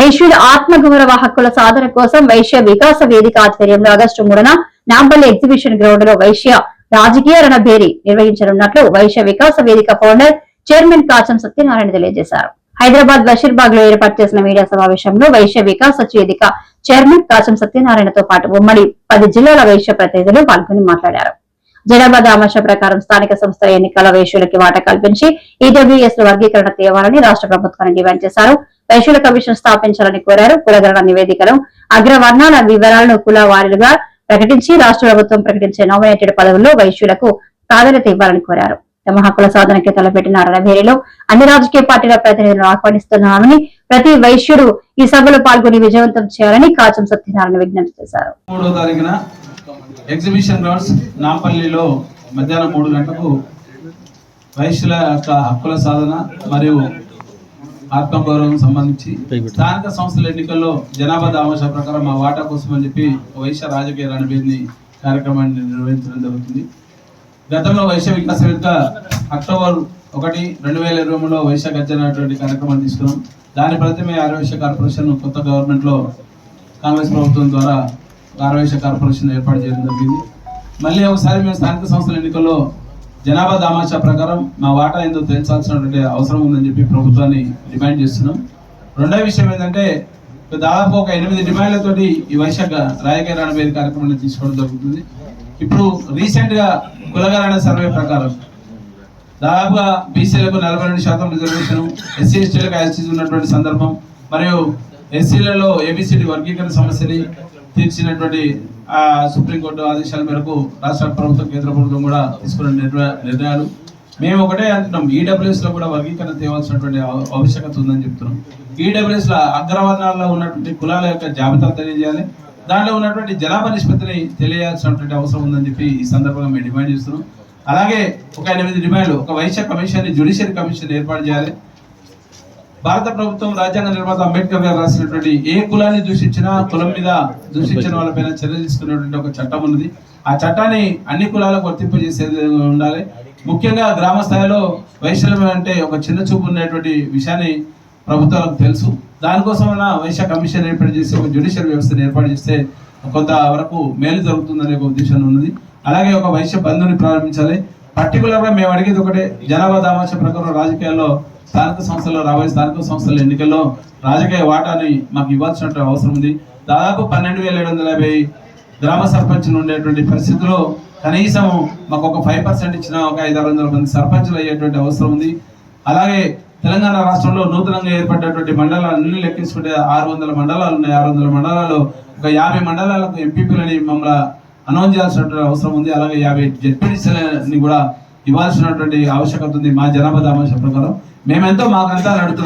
వైశ్యుల ఆత్మగౌరవ హక్కుల సాధన కోసం వైశ్య వికాస వేదిక ఆధ్వర్యంలో ఆగస్టు మూడున నాంపల్లి ఎగ్జిబిషన్ గ్రౌండ్లో వైశ్య రాజకీయ రణభేరి నిర్వహించనున్నట్లు వైశ్య వికాస వేదిక ఫౌండర్ చైర్మన్ కాచం సత్యనారాయణ తెలియజేశారు. హైదరాబాద్ బషీర్బాగ్లో ఏర్పాటు చేసిన మీడియా సమావేశంలో వైశ్య వికాస వేదిక చైర్మన్ కాచం సత్యనారాయణతో పాటు ఉమ్మడి పది జిల్లాల వైశ్య ప్రతినిధులు పాల్గొని మాట్లాడారు. జనాభా ఆమర్శ ప్రకారం స్థానిక సంస్థల ఎన్నికల వైశ్యులకి వాటా కల్పించి ఈడబ్ల్యూఎస్ వర్గీకరణ తేవాలని రాష్ట్ర ప్రభుత్వాన్ని డిమాండ్ చేశారు. వైశ్యుల కమిషన్ స్థాపించాలని కోరారు. కులగణన నివేదికను అగ్రవర్ణాల వివరాలను కుల వారీలుగా ప్రకటించి రాష్ట్ర ప్రభుత్వం ప్రకటించే నామినేటెడ్ పదవుల్లో వైశ్యులకు ప్రాధాన్యత ఇవ్వాలని కోరారు. తమ హక్కుల సాధనకి తలపెట్టిన రణభేరిలో అన్ని రాజకీయ పార్టీల ప్రతినిధులను ఆహ్వానిస్తున్నామని ప్రతి వైశ్యుడు ఈ సభలో పాల్గొని విజయవంతం చేయాలని కాచం సత్యనారాయణ విజ్ఞప్తి చేశారు. మూడో తారీఖున ఎగ్జిబిషన్ గ్రౌండ్స్ నాంపల్లిలో మధ్యాహ్నం మూడు గంటలకు వైశ్యుల యొక్క హక్కుల సాధన మరియు ఆత్మగౌరవం సంబంధించి స్థానిక సంస్థల ఎన్నికల్లో జనాభా దామాషా ప్రకారం మా వాటా కోసం అని చెప్పి వైశ్య రాజకీయ రణబేదిని కార్యక్రమాన్ని నిర్వహించడం జరుగుతుంది. గతంలో వైశ్య వికాస వేదిక అక్టోబర్ ఒకటి రెండు వేల ఇరవై మూడులో వైశ్య గర్జన అనేటువంటి కార్యక్రమాన్ని తీసుకున్నాం. దాని ఫలితమే ఆర్యవైశ్య కార్పొరేషన్ కొత్త గవర్నమెంట్లో కాంగ్రెస్ ప్రభుత్వం ద్వారా ఆర్యవైశ్య కార్పొరేషన్ ఏర్పాటు చేయడం జరిగింది. మళ్ళీ ఒకసారి మేము స్థానిక సంస్థల ఎన్నికల్లో జనాభా దామాషా ప్రకారం మా వాటా ఏందో తెలుసాల్సినటువంటి అవసరం ఉందని చెప్పి ప్రభుత్వాన్ని డిమాండ్ చేస్తున్నాం. రెండో విషయం ఏంటంటే దాదాపు ఒక ఎనిమిది డిమాండ్లతోటి ఈ వైశాఖ రాజకీయ పేరు కార్యక్రమాన్ని తీసుకోవడం జరుగుతుంది. ఇప్పుడు రీసెంట్గా కులగరాణ సర్వే ప్రకారం దాదాపుగా బీసీలకు నలభై రెండు శాతం రిజర్వేషన్ ఎస్సీ ఎస్టీలకు యాక్సిస్ ఉన్నటువంటి సందర్భం మరియు ఎస్సీలలో ఏబిసిడి వర్గీకరణ సమస్యని తీర్చినటువంటి సుప్రీంకోర్టు ఆదేశాల మేరకు రాష్ట్ర ప్రభుత్వం కేంద్ర ప్రభుత్వం కూడా తీసుకున్న నిర్ణయాలు. మేము ఒకటే అంటున్నాం ఈడబ్ల్యూఎస్లో కూడా వర్గీకరణ తేవాల్సినటువంటి ఆవశ్యకత ఉందని చెప్తున్నాం. ఈడబ్ల్యూఎస్లో అగ్రవర్ణాల్లో ఉన్నటువంటి కులాల యొక్క జాబితా తెలియజేయాలి. దాంట్లో ఉన్నటువంటి జనాభా నిష్పత్తిని తెలియాల్సినటువంటి అవసరం ఉందని చెప్పి ఈ సందర్భంగా మేము డిమాండ్ చేస్తున్నాం. అలాగే ఒక ఎనిమిది డిమాండ్లు ఒక వైశ్య కమిషన్ జ్యుడిషియరీ కమిషన్ ఏర్పాటు చేయాలి. భారత ప్రభుత్వం రాజ్యాంగ నిర్మాత అంబేద్కర్ గారు రాసినటువంటి ఏ కులాన్ని దూషించినా కులం మీద దూషించిన వాళ్ళపైన చర్య తీసుకున్నటువంటి ఒక చట్టం ఉన్నది. ఆ చట్టాన్ని అన్ని కులాలకు వర్తింపజేసేది ఉండాలి. ముఖ్యంగా గ్రామ స్థాయిలో వైశ్యం అంటే ఒక చిన్న చూపు ఉన్నటువంటి విషయాన్ని ప్రభుత్వాలకు తెలుసు. దానికోసమైనా వైశ్య కమిషన్ ఏర్పాటు చేసి ఒక జ్యుడిషియల్ వ్యవస్థను ఏర్పాటు చేస్తే కొంత వరకు మేలు జరుగుతుందనే ఒక ఉద్దేశం ఉన్నది. అలాగే ఒక వైశ్య బంధుని ప్రారంభించాలి. పర్టికులర్గా మేము అడిగేది ఒకటే జనాభా దామాష ప్రకారం రాజకీయాల్లో స్థానిక సంస్థల్లో రాబోయే స్థానిక సంస్థల ఎన్నికల్లో రాజకీయ వాటాని మాకు ఇవ్వాల్సిన అవసరం ఉంది. దాదాపు పన్నెండు వేల ఏడు వందల యాభై గ్రామ సర్పంచ్లు ఉండేటువంటి పరిస్థితిలో కనీసం మాకు ఒక ఫైవ్ పర్సెంట్ ఇచ్చిన ఒక ఐదు ఆరు వందల మంది సర్పంచులు అయ్యేటువంటి అవసరం ఉంది. అలాగే తెలంగాణ రాష్ట్రంలో నూతనంగా ఏర్పడినటువంటి మండలాలన్నీ లెక్కించుకుంటే ఆరు వందల మండలాలు ఉన్నాయి. ఆరు వందల మండలాల్లో ఒక యాభై మండలాలకు ఎంపీపీలని మమ్మల్ని అనౌన్స్ చేయాల్సినటువంటి అవసరం ఉంది. అలాగే యాభై జెడ్పీడీసీలని కూడా ఇవ్వాల్సినటువంటి ఆవశ్యకత ఉంది మా జనాభా దామాష ప్రకారం. మేమెంతో మాకంతా నడుతున్నాం